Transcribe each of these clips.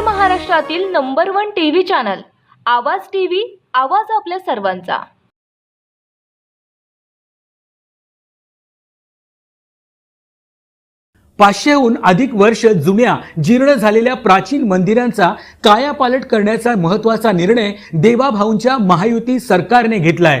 महाराष्ट्रातील number one TV channel Awaaz TV आवाज आपल्या सर्वांचा. पाचशेहून अधिक वर्ष जुन्या जीर्ण झालेल्या प्राचीन मंदिरांचा कायापालट करण्याचा महत्त्वाचा निर्णय देवाभाऊंच्या महायुती सरकारने घेतलाय.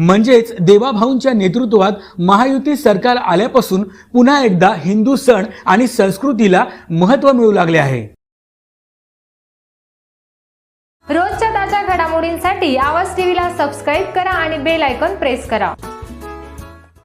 म्हणजेच देवाभाऊंच्या नेतृत्वात महायुती सरकार आल्यापासून पुन्हा एकदा हिंदू सण आणि संस्कृतीला महत्त्व मिळू लागले आहे. रोजच्या ताज्या घडामोडींसाठी आवाज टीव्हीला सबस्क्राईब करा आणि बेल आयकॉन प्रेस करा.